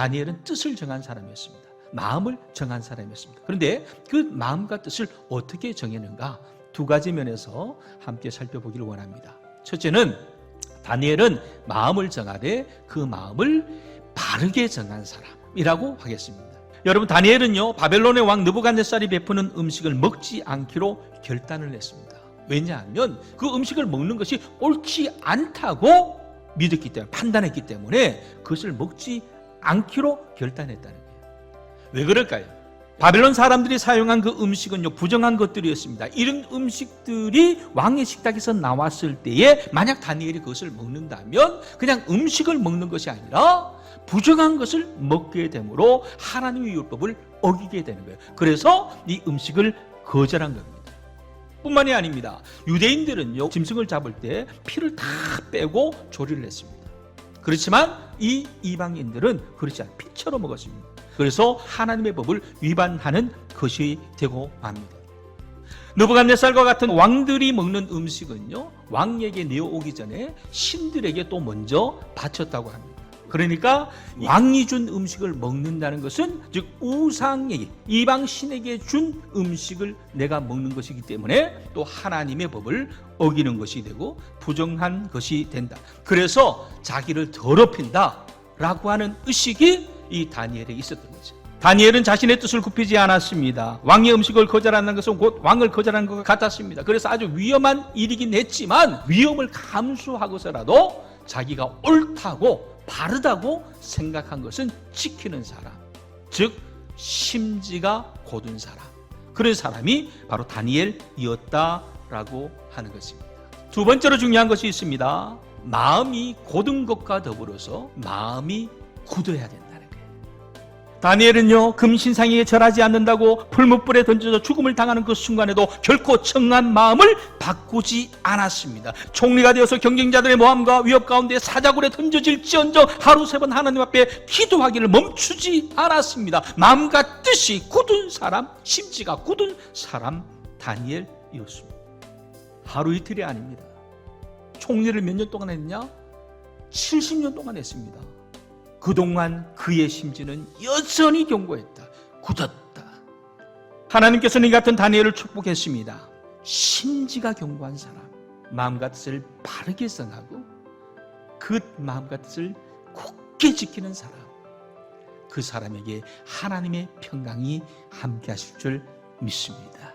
다니엘은 뜻을 정한 사람이었습니다. 마음을 정한 사람이었습니다. 그런데 그 마음과 뜻을 어떻게 정했는가? 두 가지 면에서 함께 살펴보기를 원합니다. 첫째는 다니엘은 마음을 정하되 그 마음을 바르게 정한 사람이라고 하겠습니다. 여러분 다니엘은요 바벨론의 왕 느부갓네살이 베푸는 음식을 먹지 않기로 결단을 했습니다. 왜냐하면 그 음식을 먹는 것이 옳지 않다고 믿었기 때문에 판단했기 때문에 그것을 먹지 않기로 결단했다는 거예요. 왜 그럴까요? 바벨론 사람들이 사용한 그 음식은요 부정한 것들이었습니다. 이런 음식들이 왕의 식탁에서 나왔을 때에 만약 다니엘이 그것을 먹는다면 그냥 음식을 먹는 것이 아니라 부정한 것을 먹게 되므로 하나님의 율법을 어기게 되는 거예요. 그래서 이 음식을 거절한 겁니다. 뿐만이 아닙니다. 유대인들은요 짐승을 잡을 때 피를 다 빼고 조리를 했습니다. 그렇지만 이 이방인들은 그렇지 않아 피처로 먹었습니다. 그래서 하나님의 법을 위반하는 것이 되고 맙니다. 느부갓네살과 같은 왕들이 먹는 음식은요 왕에게 내어오기 전에 신들에게 또 먼저 바쳤다고 합니다. 그러니까 왕이 준 음식을 먹는다는 것은 즉 우상에게 이방 신에게 준 음식을 내가 먹는 것이기 때문에 또 하나님의 법을 어기는 것이 되고 부정한 것이 된다. 그래서 자기를 더럽힌다라고 하는 의식이 이 다니엘에 있었던 거죠. 다니엘은 자신의 뜻을 굽히지 않았습니다. 왕의 음식을 거절하는 것은 곧 왕을 거절하는 것 같았습니다. 그래서 아주 위험한 일이긴 했지만 위험을 감수하고서라도 자기가 옳다고 바르다고 생각한 것은 지키는 사람. 즉 심지가 곧은 사람. 그런 사람이 바로 다니엘이었다라고 하는 것입니다. 두 번째로 중요한 것이 있습니다. 마음이 곧은 것과 더불어서 마음이 굳어야 거예요. 다니엘은요 금신상에 절하지 않는다고 풀무불에 던져져 죽음을 당하는 그 순간에도 결코 청한 마음을 바꾸지 않았습니다. 총리가 되어서 경쟁자들의 모함과 위협 가운데 사자굴에 던져질지언정 하루 세 번 하나님 앞에 기도하기를 멈추지 않았습니다. 마음과 뜻이 굳은 사람, 심지가 굳은 사람 다니엘이었습니다. 하루 이틀이 아닙니다. 총리를 몇 년 동안 했냐? 70년 동안 했습니다. 그동안 그의 심지는 여전히 견고했다. 굳었다. 하나님께서는 이 같은 다니엘을 축복했습니다. 심지가 견고한 사람, 마음과 뜻을 바르게 성하고 그 마음과 뜻을 굳게 지키는 사람, 그 사람에게 하나님의 평강이 함께 하실 줄 믿습니다.